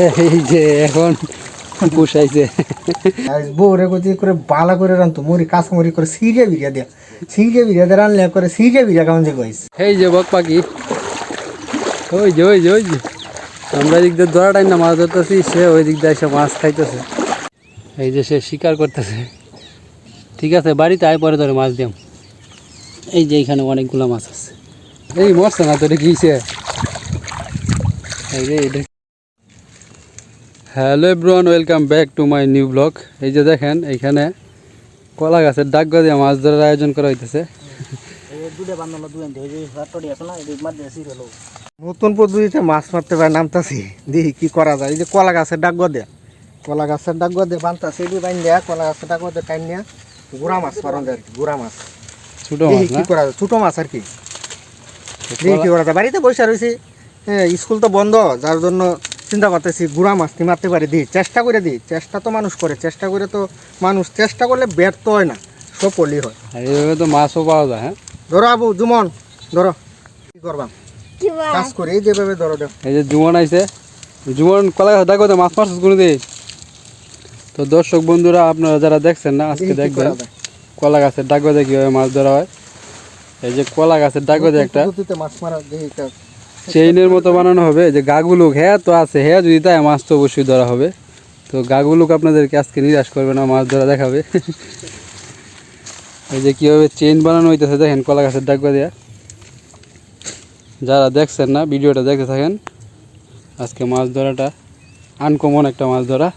এই যে এখন পুষাইছে। বউরে গতি করে বালা করে রানতো মুড়ি কাঁচামরি করে সিরিয়া বিরিয়া দিয়া। সিরিয়া বিরিয়া দিয়ে রানলে করে সিরিয়া বিরিয়া কেমন যে কইস এই যে বক পাখি। ওই যে ওই যে ওই যে। আমরা এদিক দিয়ে ধরা না মাছ ধরতেছি সে ওই দিক দিয়ে এসে মাছ খাইতেছে। এই যে সে শিকার করতেছে। ঠিক আছে বাড়িতে আয় পরে ধরে মাছ দিম এই যে এইখানে অনেকগুলো মাছ আছে। এই মরছে না তোরে কিছে এই যে এটা hello everyone welcome back to my new blog. এই যে দেখেন এইখানে কলা গাছের ডাক দিয়ে মাছ ধরার আয়োজন করা হইতেছে। নতুন পদ্ধতিতে মাছ মারতে পারে নামতাছি। দেখি কি করা যায়। এই যে কলা গাছের ডাক দে কলা গাছের ডাক দে বানতাছি এটি বাইন দেয়া কলা গাছের ডাক দে টাইম নিয়া গুড়া মাছ যায় আর কি, গুড়া মাছ। ছোট মাছ কি করা যায় ছোট মাছ আর কি। দেখি কি করা যায়। বাড়িতে বসে রয়েছি হ্যাঁ স্কুল তো বন্ধ যার জন্য চিন্তা করতেছি গুড়া মাছ নি মারতে পারি দিই চেষ্টা করে দিই চেষ্টা তো মানুষ করে চেষ্টা করে তো মানুষ চেষ্টা করলে ব্যর্থ হয় না সফলই হয়। এইভাবে তো মাছও পাওয়া যায় হ্যাঁ? ধরো আবু জুমন ধরো। কি করবা? কাজ করে এই যেভাবে ধরো এই যে জুমন আইছে জুমন কলা গাছ ডাক দিয়ে মাছ মারছিস কোনো দিন তো দর্শক বন্ধুরা আপনারা যারা দেখছেন না আজকে দেখি দেখবেন কলা গাছের ডাক দিয়ে কীভাবে মাছ ধরা হয়। এই যে কলা গাছের ডাক দিয়ে একটা। মাছ মারা চেইনের মতো বানানো হবে যে গাগুলুক হ্যাঁ তো আছে হ্যাঁ যদি তাই মাছ তো অবশ্যই ধরা হবে। তো গাগুলুক আপনাদেরকে আজকে নিরাশ করবে না মাছ ধরা দেখাবে। এই যে কীভাবে চেইন বানানো হইতেছে দেখেন কলা গাছের ডাক দিয়া যারা দেখছেন না ভিডিওটা দেখতে থাকেন আজকে মাছ ধরাটা আনকমন একটা মাছ ধরা।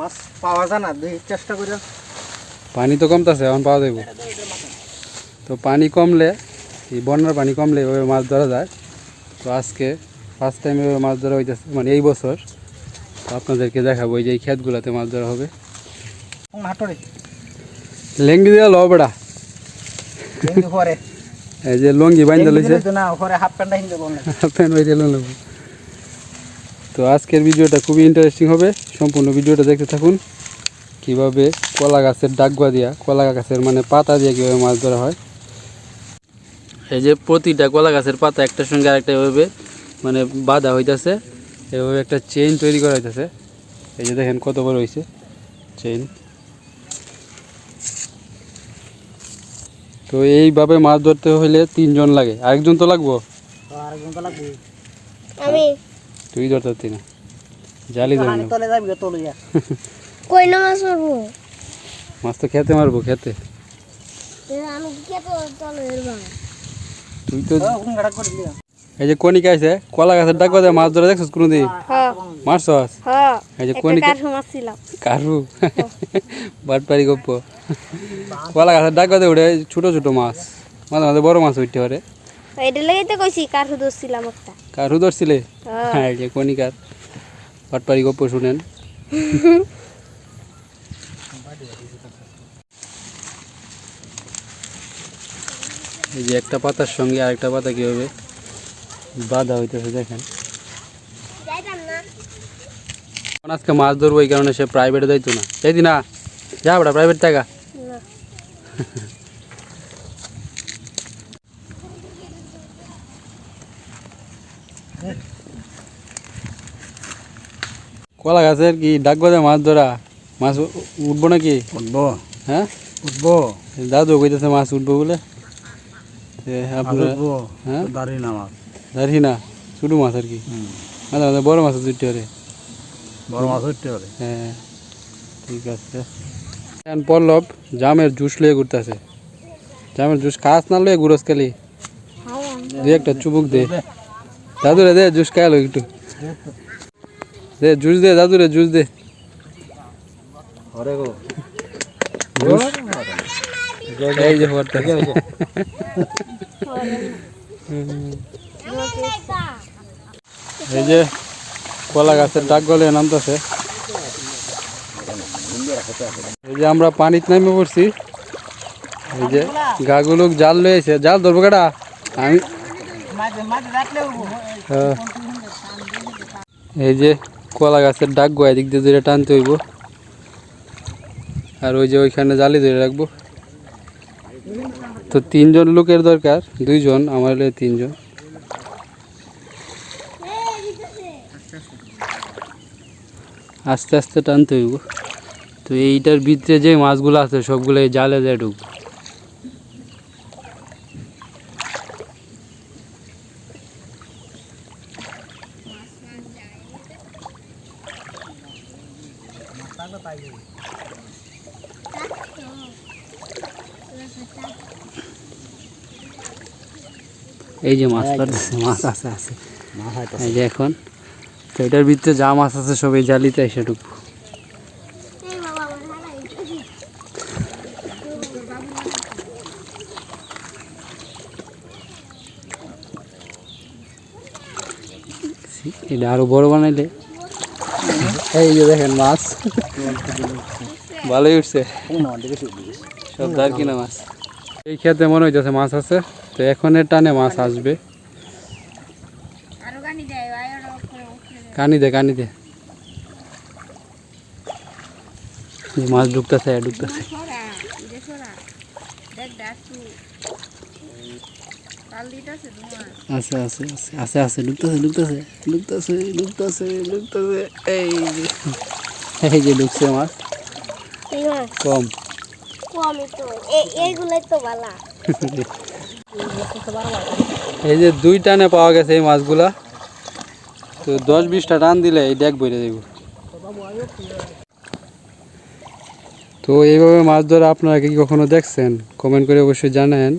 মাছ পাওয়া যায় না চেষ্টা করে পানি তো কমতেছে এখন পাওয়া যাইব। তো পানি কমলে এই বন্যার পানি কমলে এভাবে মাছ ধরা যায়। তো আজকে ফার্স্ট টাইম এভাবে মাছ ধরা হইতেছে মানে এই বছর। তো আপনাদেরকে দেখাবো এই যে এই ক্ষেতগুলোতে মাছ ধরা হবে। লেঙ্গি দিয়ে লও বেড়া এই যে লঙ্গি বাইন্দা লইছে হাফ প্যান্ট তো আজকের ভিডিওটা খুবই ইন্টারেস্টিং হবে। সম্পূর্ণ ভিডিওটা দেখতে থাকুন। কীভাবে কলা গাছের ডাকগুয়া দিয়া কলা গাছের মানে পাতা দিয়ে কীভাবে মাছ ধরা হয়। এই যে প্রতিটা কলা গাছের পাতা একটার সঙ্গে আরেকটা এভাবে মানে বাঁধা হইতাছে এভাবে একটা চেইন তৈরি করা হইতাছে। এই যে দেখেন কত বড় হয়েছে চেইন তো এইভাবে মাছ ধরতে হলে তিনজন লাগে। আরেকজন তো লাগবো? আরেকজন তো লাগবে আমি। তুই ধরতে না। জালি মাছ তো খেতে মারবো খেতে। তুই তো করে এই যে কনিকা আছে কলা গাছের ডাক বাদে মাছ ধরে দেখছিস কোনোদিন? হ্যাঁ। মারছস হ্যাঁ। এই যে মারছিলাম। কারু? বাটপারি গপ্প। কলা গাছের ডাক বাদে উঠে ছোট ছোট মাছ। মাঝে মাঝে বড় মাছ উঠতে পারে। এটা লেগেই তো কইছি কাঠু ধরছিলাম একটা। কারু ধরছিলে? হ্যাঁ হ্যাঁ এই যে কনিকার বাটপারি গপ্প শুনেন। এই যে একটা পাতার সঙ্গে আরেকটা পাতা কীভাবে বাঁধা হইতেছে দেখেন। আজকে মাছ ধরবো এই কারণে সে প্রাইভেটে যাইতো না। যাইতি না যা বেটা প্রাইভেট টাকা কলা গাছের কি ডাক বাজে মাছ ধরা? মাছ উঠবো নাকি? উঠবো। হ্যাঁ? উঠবো। দাদু কইতেছে মাছ উঠবো বলে। দাঁড়ি না মাছ। দাঁড়ি না ছোটো মাছ আর কি। মাঝে মাঝে বড় মাছ বড় উঠতে পারে। হ্যাঁ ঠিক আছে। এখন পল্লব জামের জুস লয়ে ঘুরতেছে। জামের জুস খাস না লয়ে ঘুরস খালি? দে একটা চুবুক দে। দাদুরে দে জুস খাইলো একটু। দে জুস দে দাদুরে জুস দে। হরে গো। জুস। এই যে হরতেছে এই যে। কলা গাছের ডাক গলে নামতেছে। এই যে আমরা পানিতে নামে পড়ছি। এই যে গাগুলো জাল লয়েছে জাল ধরবো কেটা আমি হ্যাঁ। এই যে কলা গাছের ডাক গো এদিক দিয়ে ধরে টানতে হইব। আর ওই যে ওইখানে জালি ধরে রাখব। তো তিনজন লোকের দরকার, দুইজন, আমার তিনজন। আস্তে আস্তে টানতে হইব। তো এইটার ভিতরে যে মাছগুলো আছে সবগুলো জালে যায় ঢুকবো। এই যে মাছ পাচ্ছে মাছ আছে আছে। এই যে এখন তো এটার ভিতরে যা মাছ আছে সব এই জালিতে এসে ঢুকবো। এটা আরও বড় বানাইলে। এই যে দেখেন মাছ। ভালোই উঠছে। সব দার কিনা মাছ। এই খেতে মনে হইতেছে মাছ আছে। তো এখন এর টানে মাছ আসবে। কানি দে কানি দে। এই মাছ ঢুকতেছে ঢুকতেছে। আছে আছে আছে আছে আছে ঢুকতেছে ঢুকতেছে ঢুকতেছে ঢুকতেছে ঢুকতেছে। এই যে এই যে ঢুকছে মাছ। এই মাছ কম। কমই তো এই- এইগুলাই তো বালা। এই যে দুই টানে পাওয়া গেছে এই মাছগুলা। তো দশ বিশটা টান দিলে এই ডেক বইরে দেব। তো এইভাবে মাছ ধরা আপনারা কি কখনো দেখছেন? কমেন্ট করে অবশ্যই জানান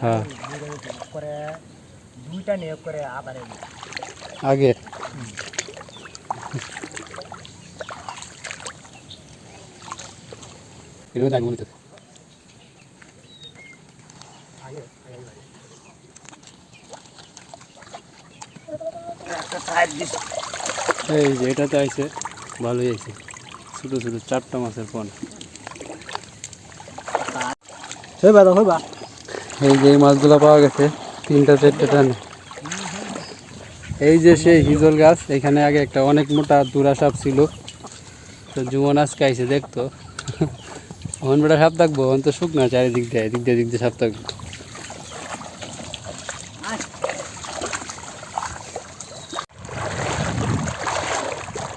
হ্যাঁ করে দুইটা নিয়োগ করে আবার আগে। মনে এই যে এটাতে আইছে ভালোই আইছে। ছোটো ছোটো চারটা মাছের পন হইবা তো হইবা। এই যে মাছগুলো পাওয়া গেছে তিনটা চারটে টানে। এই যে সেই হিজল গাছ, এখানে আগে একটা অনেক মোটা দুরা সাপ ছিল। তো জুমন আজকে আইসে দেখতো। হন বেটা সাপ থাকব হন তো শুকনা, চারিদিক দিয়ে, এদিক দিয়ে এদিক দিয়ে সাপ থাকব।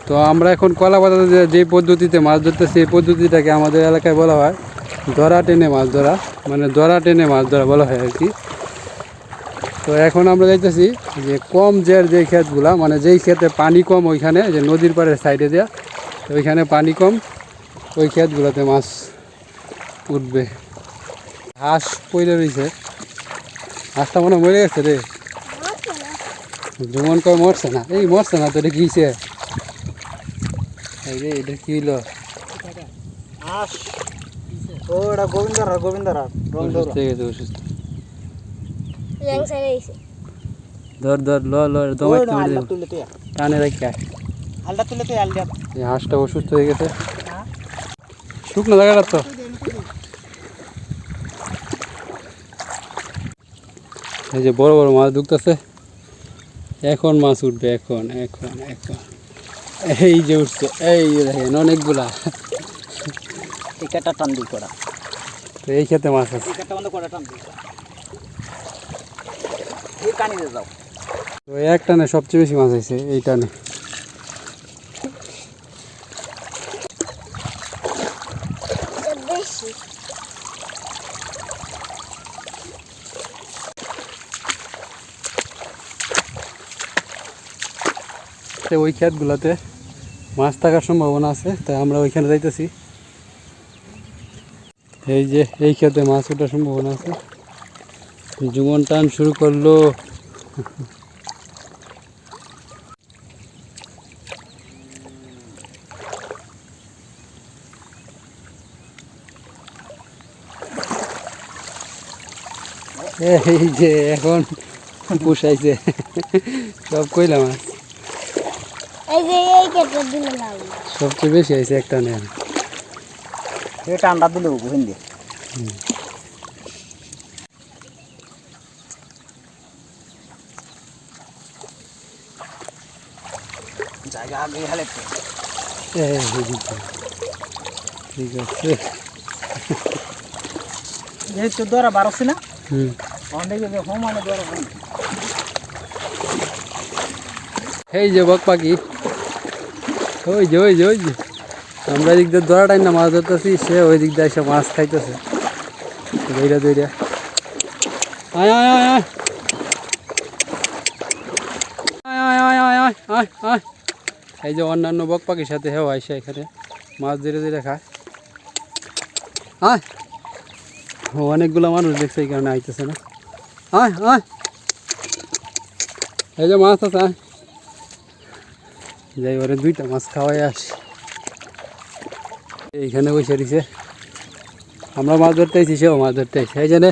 তো আমরা এখন কলা পাতাতে যে- পদ্ধতিতে মাছ ধরতেছি, এই পদ্ধতিটাকে আমাদের এলাকায় বলা হয় ধরা টেনে মাছ ধরা। মানে ধরা টেনে মাছ ধরা বলা হয় আর কি। তো এখন আমরা যাইতেছি যে কম জের যে ক্ষেতগুলা মানে যেই ক্ষেতে পানি কম ওইখানে যে নদীর পাড়ের সাইডে দেওয়া তো ওইখানে পানি কম ওই ক্ষেতগুলোতে মাছ উঠবে। হাঁস পইলে রয়েছে হাঁসটা মনে মরে গেছে রে। জুমন কয় মরছে না। এই মরছে না তো এটা কিছে এই রে এটা কি হলো আস ও এটা গোবিন্দরা গোবিন্দরা অসুস্থ হয়ে গেছে অসুস্থ। ল্যাং সাইড আইছে ধর ধর ল ল দমাই তুলে তে টানে রাখা আলটা তুলে তে আলটা এই হাঁসটা অসুস্থ হয়ে গেছে। শুকনো জায়গাটা তো। এই যে বড় বড় মাছ ঢুকতেছে। এখন মাছ উঠবে এখন এখন এখন। এই যে উঠছে এই দেখেন অনেকগুলা। টান দি করা। তো এই খেতে মাছ আছে টিকাটা বন্ধ করা টান দি এই কানি দে যাও তো এক টানে সবচেয়ে বেশি মাছ আছে এই টানে। এটা বেশি। তো ওই ক্ষেতগুলোতে মাছ থাকার সম্ভাবনা আছে তাই আমরা ওইখানে যাইতেছি। এই যে এই ক্ষেতে মাছ ওঠার সম্ভাবনা আছে। জুমন টান শুরু করল। এই যে এখন পুষাইছে। সব কইলাম লাগবে সবচেয়ে বেশি আইছে একটা নেন। টান্ডা দিলে বুঝেন দি জায়গা আগে হেলে এই যে দিতে। ঠিক আছে। যেহেতু দরা বারোছি না হুম। অনেক হোম মানে এই যে বক পাখি। ওই যে ওই যে ওই যে। আমরা এদিক দিয়ে দড়া টাইম না মাছ ধরতেছি সে ওই দিক দিয়ে এসে মাছ খাইতেছে। দইরা দইরা আয় আয় আয়। আয় আয় আয় আয় আয় আয় আয়। এই যে অন্যান্য বক পাখির সাথে হেও আইসে এখানে। মাছ ধরে ধরে খায়। ও, অনেকগুলো মানুষ দেখছে এই কারণে আইতেছে না। আয় আয়! এই যে মাছ আছে, আয়! যাই, ওরে দুইটা মাছ খাওয়াই আসি। এইখানে বসে দিছে আমরা মাছ ধরতে আইছি, সেও মাছ ধরতে আইছে। এই জন্য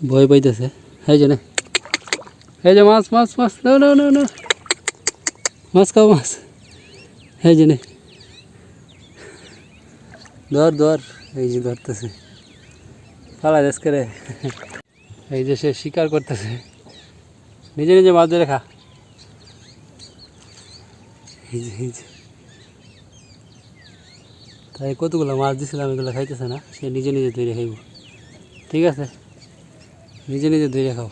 ভয় পাইতেছে। এই জন্য এই যে মাছ মাছ মাছ নাও নাও নাও নাও মাছ খাও মাছ। এই জন্য ধর ধর। এই যে ধরতেছে। পালা দেশ করে এই যে সে শিকার করতেছে। নিজে নিজে মাছ ধরে খা। এই যে যে। তাই কতগুলো মাছ দিছিলাম, এগুলো খাইতেছে না। সে নিজে নিজে ধরে খাইব। ঠিক আছে? নিজে নিজে ধরে খাও।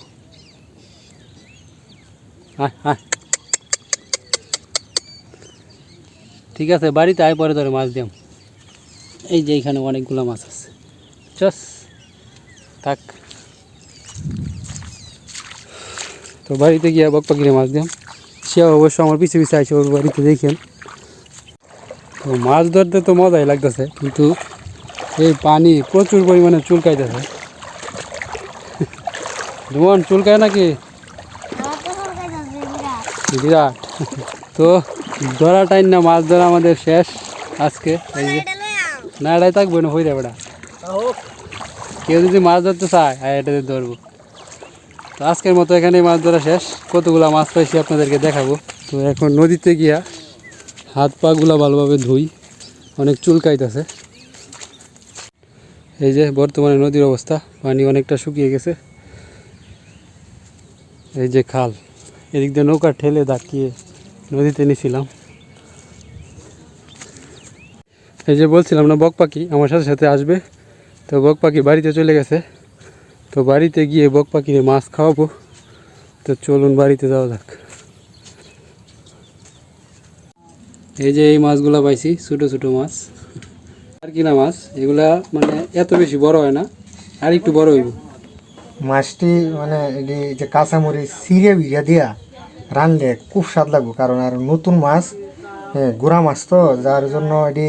আয় আয়। ঠিক আছে বাড়িতে আয় পরে ধরে মাছ দিয়াম। এই যে এইখানে অনেকগুলো মাছ আছে। চস থাক। তো বাড়িতে গিয়ে বক পাখিরে মাছ দিয়াম। সে অবশ্য আমার পিছু পিছু আছে ওর বাড়িতে দেখেন। তো মাছ ধরতে তো মজাই লাগতেছে কিন্তু এই পানি প্রচুর পরিমাণে চুলকাইতেছে। যেমন চুলকায় নাকি? বিরাট। তো ধরা টাইম না মাছ ধরা আমাদের শেষ আজকে এই যে। না এটাই থাকবে না হইরে বেড়া কেউ যদি মাছ ধরতে চায় আর এটাতে ধরবো। তো আজকের মতো এখানে মাছ ধরা শেষ। কতগুলো মাছ পাইছি আপনাদেরকে দেখাবো। তো এখন নদীতে গিয়া হাত পাগুলা ভালোভাবে ধুই। অনেক চুলকাইতেছে এই যে বর্তমানে নদীর অবস্থা। পানি অনেকটা শুকিয়ে গেছে। এই যে খাল। এদিক দিয়ে নৌকা ঠেলে দাঁড়িয়ে নদীতে নিছিলাম। এই যে বলছিলাম না, বক পাখি আমার সাথে সাথে আসবে। তো বক পাখি বাড়িতে চলে গেছে। তো বাড়িতে গিয়ে বক পাখিরে মাছ খাওয়াবো। তো চলুন বাড়িতে যাওয়া যাক। এই যে এই মাছগুলা পাইছি, ছোটো ছোটো মাছ। আর কিনা মাছ? এগুলা মানে এত বেশি বড় হয় না, আর একটু বড় হইব। মাছটি মানে যে কাঁচামরিচ সিরে ভিজা দিয়া রানলে খুব স্বাদ লাগবে কারণ আর নতুন মাছ হ্যাঁ গুড়া মাছ তো যার জন্য এটি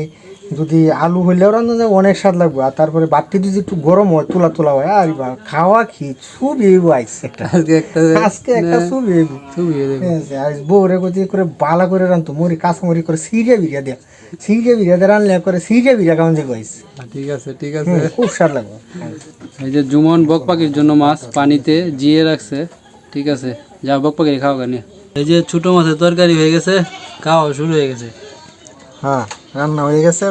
যদি আলু হইলেও রান্না যায় অনেক স্বাদ লাগবে। আর তারপরে বাড়তি যদি একটু গরম হয় তোলা তোলা হয় আর খাওয়া খি ছবি আইসে একটা। আজকে একটা আজকে একটা ছবি হয়ে। আর বউরে করে বালা করে রানতো মরি কাঁচামরি করে সিরিয়া বিরিয়া দিয়া। সিরিয়া বিরিয়া দিয়ে রানলে করে সিরিয়া বিরিয়া কেমন যে গাইছে হ্যাঁ, ঠিক আছে ঠিক আছে। খুব স্বাদ লাগবে। এই যে জুমন বক পাখির জন্য মাছ পানিতে জিয়ে রাখছে ঠিক আছে। যা বক পাখি খাও কেন এই যে ছোট মাছের তরকারি হয়ে গেছে খাওয়া শুরু হয়ে গেছে। হ্যাঁ রান্না হয়ে গেছে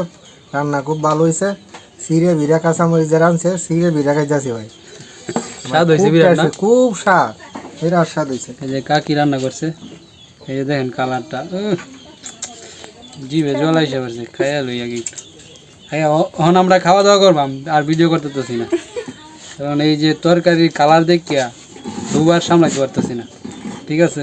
রান্না খুব ভালো হয়েছে। সিরে বিরা কাঁচামরিচ যে রানছে সিরে বিরা খাইতেছি ভাই। স্বাদ হয়েছে খুব বিরাট না? খুব স্বাদ বিরাট স্বাদ হয়েছে। এই যে কাকি রান্না করছে এই যে দেখেন কালারটা জিভে জল আইসে পড়ছে খাইয়া লই আগে একটু। খাইয়া এখন আমরা খাওয়া দাওয়া করবাম আর ভিডিও করতে পারতেছি না। কারণ এই যে তরকারির কালার দেখিয়া দুবার সামলাতে পারতেছি না। ঠিক আছে।